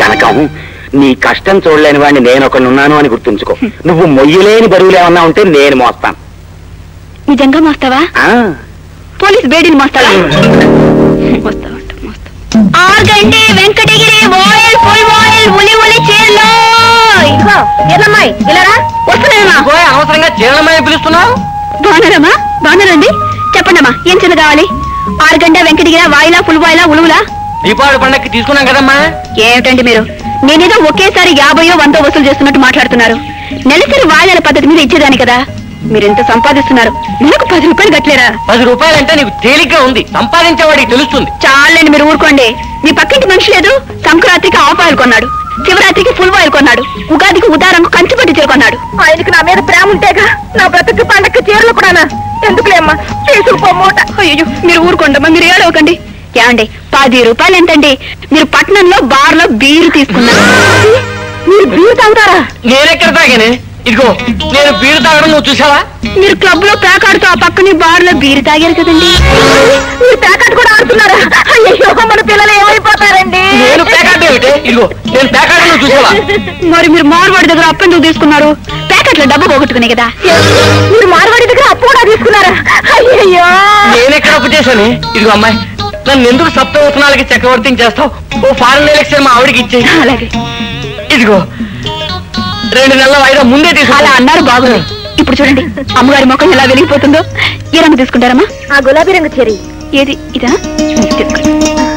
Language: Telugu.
కనకం నీ కష్టం చూడలేని వాడిని నేను ఒకనున్నాను అని గుర్తుంచుకో. నువ్వు మొయ్యలేని బరువులు ఏమన్నా ఉంటే నేను మోస్తాను. నిజంగా మోస్తావా? ఆ, పోలీస్ బేడీని మోస్తావా? మోస్తావంట మోస్తా organdy Venkatagiri voile full voile ఉలి ఉలి చీరలో. ఇదిగో ఎల్లమ్మాయి ఇలారా వస్తున్నానమ్మా. పోయి అవసరంగా చీరలమని పిలుస్తున్నావు? బాగున్నారమ్మా బాగున్నారండి. చెప్పండమ్మా ఏం చిన్న కావాలి? ఆరుగంట వెంకటగిరి వాయిలా ఫుల్ వాయిలా ఉలువులా? దీపావళి పండక్కి తీసుకున్నాం కదమ్మా? ఏమిటండి మీరు? నేనేదో ఒకేసారి యాభయో వందో వసూలు చేస్తున్నట్టు మాట్లాడుతున్నారు. నెలసరి వాయిదాల పద్ధతి మీద ఇచ్చేదాని కదా. మీరెంత సంపాదిస్తున్నారు? నెలకు పది రూపాయలు కట్టలేరా? పది రూపాయలంటే నీకు తేలిగ్గా ఉంది. సంపాదించేవాడికి తెలుస్తుంది. చాలండి మీరు ఊరుకోండి. మీ పక్కింటి మనిషి లేదు సంక్రాంతికి ఆఫ్ ఆయిల్ కొన్నాడు. శివరాత్రికి ఫుల్ ఆయిల్ కొన్నాడు. ఉగాదికి ఉదారంకు కంచి పట్టి చీర కొన్నాడు ఆయనకి నా మీద ప్రేమ ఉంటేగా నా బ్రతుకు పండక్కి చీరలు కూడానా ఎందుకులేమ్మా తీసుకుపోమూట అయ్యో మీరు ఊరుకోండమ్మా మీరు ఏడవకండి. ఏమండి పది రూపాయలు ఎంతండి? మీరు పట్నంలో బార్లో బీరు తీసుకున్నారు. మీరు బీరు తాగుతారా? నేనెక్కడ తాగానే? ఇదిగో నేను బీరు తాగడం నువ్వు చూసావా? మీరు క్లబ్లో ప్యాకాడుతూ ఆ పక్కనే బార్లో బీరు తాగారు కదండి. మీరు ప్యాకాట్ కూడా ఆడుతున్నారా? అయ్యో మన పిల్లలు ఏమైపోతారండి? నేను ప్యాకెట్ ఏమిటి? ఇదిగో నేను ప్యాకెట్ నువ్వు చూసావా? మరి మీరు మార్వాడి దగ్గర అప్పు ఎందుకు తీసుకున్నారు? ప్యాకెట్లో డబ్బు పోగొట్టుకునే కదా. మీరు మార్వాడి దగ్గర అప్పు కూడా తీసుకున్నారా? అయ్యయ్యో. నేనెక్కడ అప్పు చేశాను? ఇదిగో అమ్మాయి నన్ను ఎందుకు సప్తవసనాలకి చక్రవర్తిని చేస్తావు? ఓ ఫారెన్ ఎలక్షన్ మా ఆవిడకి ఇచ్చేయి. అలాగే. ఇదిగో రెండు నెలల వాయిదా ముందే తీసుకో. అలా అన్నారు బాగుంది. ఇప్పుడు చూడండి అమ్మగారి ముఖం ఎలా వెలిగిపోతుందో. ఏ రంగు తీసుకుంటారమ్మా. ఆ గులాబీ రంగు చెరి. ఏది ఇదా? తీసుకోండి.